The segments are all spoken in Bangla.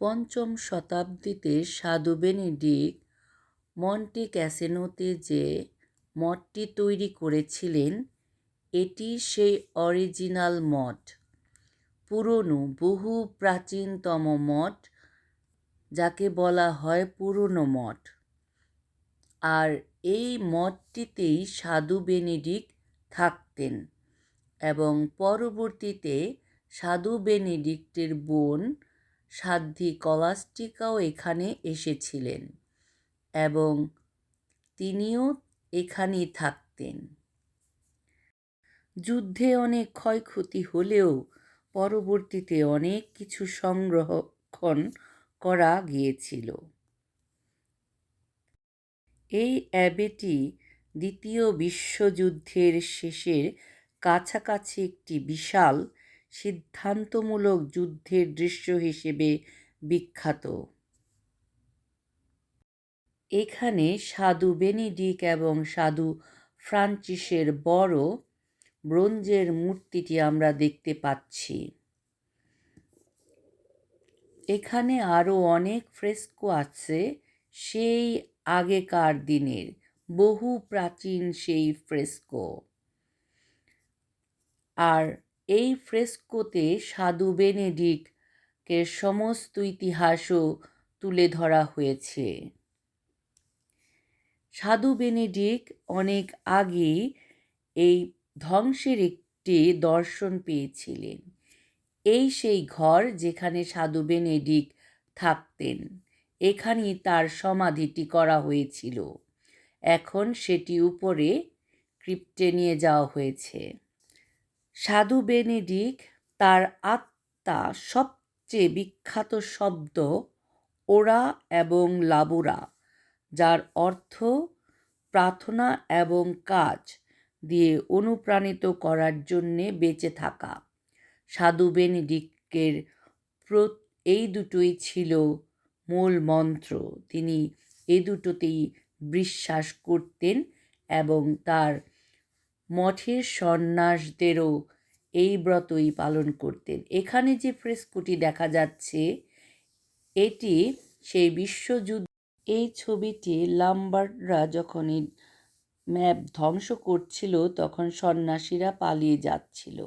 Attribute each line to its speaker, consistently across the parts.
Speaker 1: পঞ্চম শতাব্দীতে সাধু বেনেডিক্ট মন্টি ক্যাসিনোতে যে মঠটি তৈরি করেছিলেন, এটি সেই অরিজিনাল মঠ। পুরনো, বহু প্রাচীনতম মঠ, যাকে বলা হয় পুরনো মঠ। আর এই মঠটিতেই সাধু বেনেডিক্ট থাকতেন এবং পরবর্তীতে সাধু বেনেডিক্টের বোন সাধ্বী কলাস্টিকাও এখানে এসেছিলেন এবং তিনিও এখানেই থাকতেন। যুদ্ধে অনেক ক্ষয়ক্ষতি হলেও পরবর্তীতে অনেক কিছু সংরক্ষণ করা গিয়েছিল। এই অ্যাবেটি দ্বিতীয় বিশ্বযুদ্ধের শেষের কাছাকাছি একটি বিশাল সিদ্ধান্তমূলক যুদ্ধের দৃশ্য হিসেবে বিখ্যাত। এখানে সাধু বেনিডিক এবং সাধু ফ্রান্সিসের বড় ব্রোঞ্জের মূর্তিটি আমরা দেখতে পাচ্ছি। এখানে আরও অনেক ফ্রেস্কো আছে সেই আগেকার দিনের, বহু প্রাচীন সেই ফ্রেস্কো। আর এই ফ্রেস্কোতে সাধু বেনেডিক্টের সমস্ত ইতিহাসও তুলে ধরা হয়েছে। সাধু বেনেডিক্ট অনেক আগেই এই ধ্বংসের একটি দর্শন পেয়েছিলেন। এই সেই ঘর যেখানে সাধু বেনেডিক্ট থাকতেন, এখানেই তার সমাধিটি করা হয়েছিল। এখন সেটি উপরে ক্রিপ্টে নিয়ে যাওয়া হয়েছে। সাধু বেনেডিক তার আত্মা সবচেয়ে বিখ্যাত শব্দ ওরা এবং লাবুরা, যার অর্থ প্রার্থনা এবং কাজ দিয়ে অনুপ্রাণিত করার জন্যে বেঁচে থাকা। সাধু বেনেডিকের এই দুটোই ছিল মূল মন্ত্র। তিনি এ দুটোতেই বিশ্বাস করতেন এবং তার মঠের সন্ন্যাসদেরও এই ব্রতই পালন করতেন। এখানে যে ফ্রেস্কোটি দেখা যাচ্ছে, এটি সেই বিশ্বযুদ্ধ। এই ছবিটি লাম্বাররা যখন এই ম্যাপ ধ্বংস করছিল, তখন সন্ন্যাসীরা পালিয়ে যাচ্ছিল।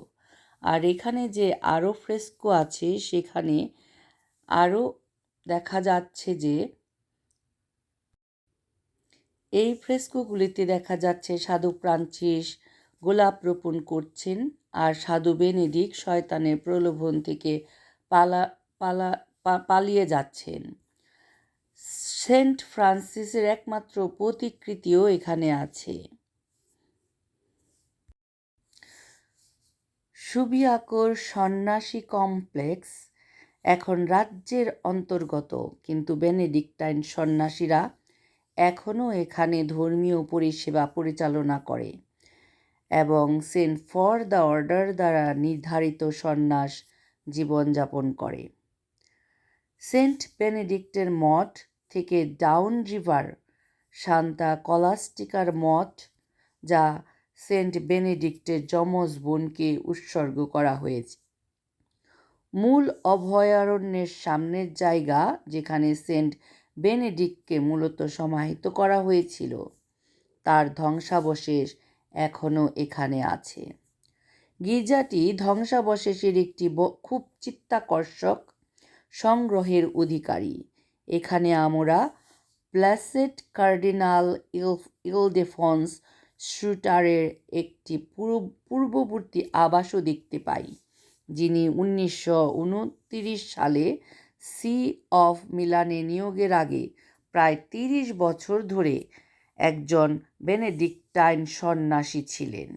Speaker 1: আর এখানে যে আরও ফ্রেস্কো আছে, সেখানে আরও দেখা যাচ্ছে যে, এই ফ্রেস্কোগুলিতে দেখা যাচ্ছে সাধু ফ্রান্সিস গোলাপ রোপণ করছেন আর সাধু বেনেডিক শয়তানের প্রলোভন থেকে পালা পালা পালিয়ে যাচ্ছেন। সেন্ট ফ্রান্সিসের একমাত্র প্রতিকৃতিও এখানে আছে। সুবিয়াকর সন্ন্যাসী কমপ্লেক্স এখন রাজ্যের অন্তর্গত, কিন্তু বেনেডিক্টাইন সন্ন্যাসীরা এখনও এখানে ধর্মীয় পরিষেবা পরিচালনা করে। এবং সেন্ট ফর দ্য অর্ডার দ্বারা নির্ধারিত সন্ন্যাস জীবনযাপন করে। সেন্ট বেনেডিক্টের মঠ থেকে ডাউন রিভার শান্তা কলাস্টিকার মঠ, যা সেন্ট বেনেডিক্টের যমজ বোনকে উৎসর্গ করা হয়েছে। মূল অভয়ারণ্যের সামনের জায়গা, যেখানে সেন্ট বেনেডিক্টকে মূলত সমাহিত করা হয়েছিল, তার ধ্বংসাবশেষ এখনও এখানে আছে। গির্জাটি ধ্বংসাবশেষের একটি খুব চিত্তাকর্ষক সংগ্রহের অধিকারী। এখানে আমরা প্লাসেট কার্ডিনাল ইল ইলডেফন্স শ্রুটারের একটি পূর্ববর্তী আবাসও দেখতে পাই, যিনি উনিশশো সালে সি অফ মিলানে নিয়োগের আগে প্রায় তিরিশ বছর ধরে একজন বেনেডিক্টাইন সন্ন্যাসী ছিলেন।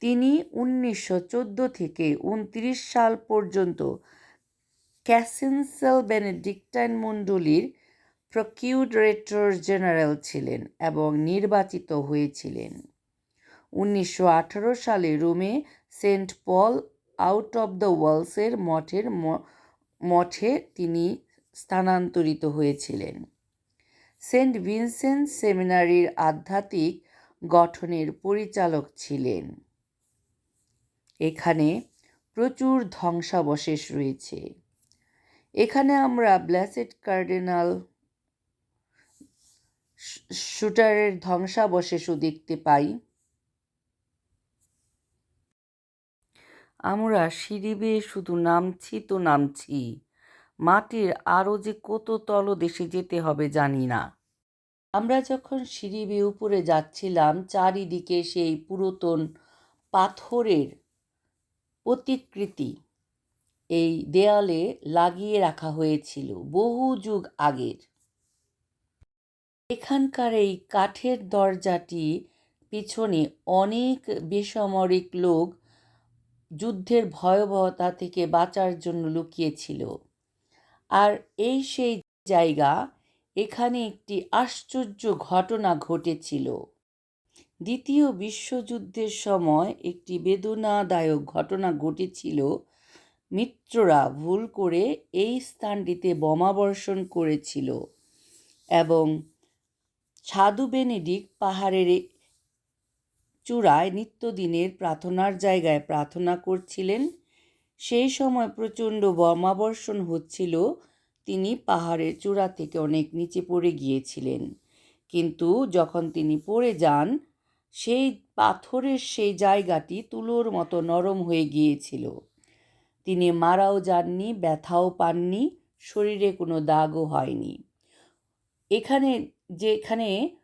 Speaker 1: তিনি উনিশশো চোদ্দ থেকে উনত্রিশ সাল পর্যন্ত ক্যাসেন্সেল বেনেডিক্টাইন মণ্ডলীর প্রকিউরেটর জেনারেল ছিলেন এবং নির্বাচিত হয়েছিলেন। উনিশশো আঠারো সালে রোমে Saint Paul out of the ওয়ালসের মঠের মঠে তিনি স্থানান্তরিত হয়েছিলেন। সেন্ট ভিনসেন্ট সেমিনারির আধ্যাত্মিক গঠনের পরিচালক ছিলেন। এখানে প্রচুর ধ্বংসাবশেষ রয়েছে। এখানে আমরা ব্লেসেড কার্ডিনাল শুটারের ধ্বংসাবশেষও দেখতে পাই। আমরা সিঁড়ি বেয়ে শুধু নামছি তো নামছি। মাটির আরও যে কত তলদেশে যেতে হবে জানি না। আমরা যখন সিঁড়ি উপরে যাচ্ছিলাম, চারিদিকে সেই পুরাতন পাথরের প্রতিকৃতি এই দেয়ালে লাগিয়ে রাখা হয়েছিল বহু যুগ আগের। এখানকার এই কাঠের দরজাটি পিছনে অনেক বেসামরিক লোক যুদ্ধের ভয়াবহতা থেকে বাঁচার জন্য লুকিয়েছিল। আর এই সেই জায়গা, এখানে একটি আশ্চর্য ঘটনা ঘটেছিল। দ্বিতীয় বিশ্বযুদ্ধের সময় একটি বেদনাদায়ক ঘটনা ঘটেছিল। মিত্ররা ভুল করে এই স্থানটিতে বোমাবর্ষণ করেছিল এবং সাধু বেনেডিক্ট পাহাড়ের চূড়ায় নিত্যদিনের প্রার্থনার জায়গায় প্রার্থনা করছিলেন। সেই সময় প্রচণ্ড বোমাবর্ষণ হচ্ছিল। তিনি পাহাড়ের চূড়া থেকে অনেক নিচে পড়ে গিয়েছিলেন। কিন্তু যখন তিনি পড়ে যান, সেই পাথরের সেই জায়গাটি তুলোর মতো নরম হয়ে গিয়েছিল। তিনি মারাও যাননি, ব্যথাও পাননি, শরীরে কোনো দাগও হয়নি। এখানে, যেখানে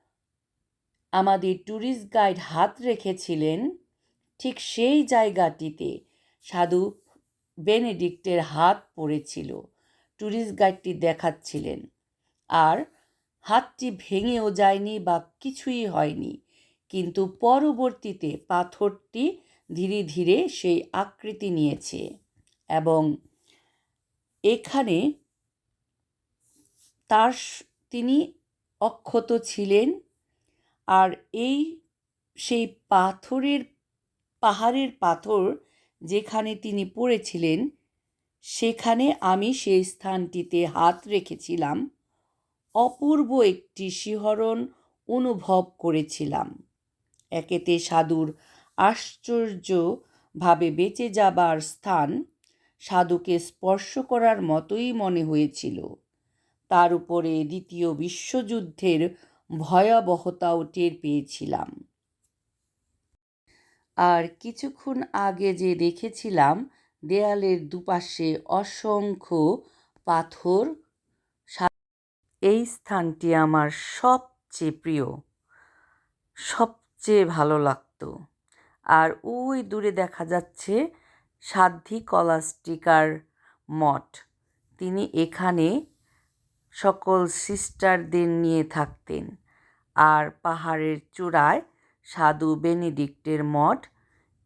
Speaker 1: আমাদের ট্যুরিস্ট গাইড হাত রেখেছিলেন, ঠিক সেই জায়গাটিতে সাধু বেনেডিক্টের হাত পড়েছিল। ট্যুরিস্ট গাইডটি দেখাচ্ছিলেন। আর হাতটি ভেঙেও যায়নি বা কিছুই হয়নি, কিন্তু পরবর্তীতে পাথরটি ধীরে ধীরে সেই আকৃতি নিয়েছে এবং এখানে তার তিনি অক্ষত ছিলেন আর এই সেই পাথরের, পাহাড়ের পাথর যেখানে তিনি পড়েছিলেন, সেখানে আমি সেই স্থানটিতে হাত রেখেছিলাম, অপূর্ব একটি শিহরণ অনুভব করেছিলাম। একেতে সাধুর আশ্চর্যভাবে বেঁচে যাবার স্থান সাধুকে স্পর্শ করার মতোই মনে হয়েছিল। তার উপরে দ্বিতীয় বিশ্বযুদ্ধের ভয়াবহতাও টের পেয়েছিলাম। আর কিছুক্ষণ আগে যে দেখেছিলাম, দেয়ালের দুপাশে অসংখ্য পাথর। এই স্থানটি আমার সবচেয়ে প্রিয়, সবচেয়ে ভালো লাগতো। আর ওই দূরে দেখা যাচ্ছে সাধ্বী কলাস্টিকার মঠ। তিনি এখানে সকল সিস্টারদের নিয়ে থাকতেন। আর পাহাড়ের চূড়ায় সাধু বেনিডিক্টের মঠ।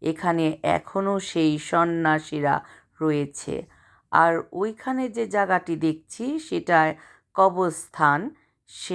Speaker 1: এখানে এখনও সেই সন্ন্যাসীরা রয়েছে। আর ওইখানে যে জায়গাটি দেখছি, সেটায় কবরস্থান, সে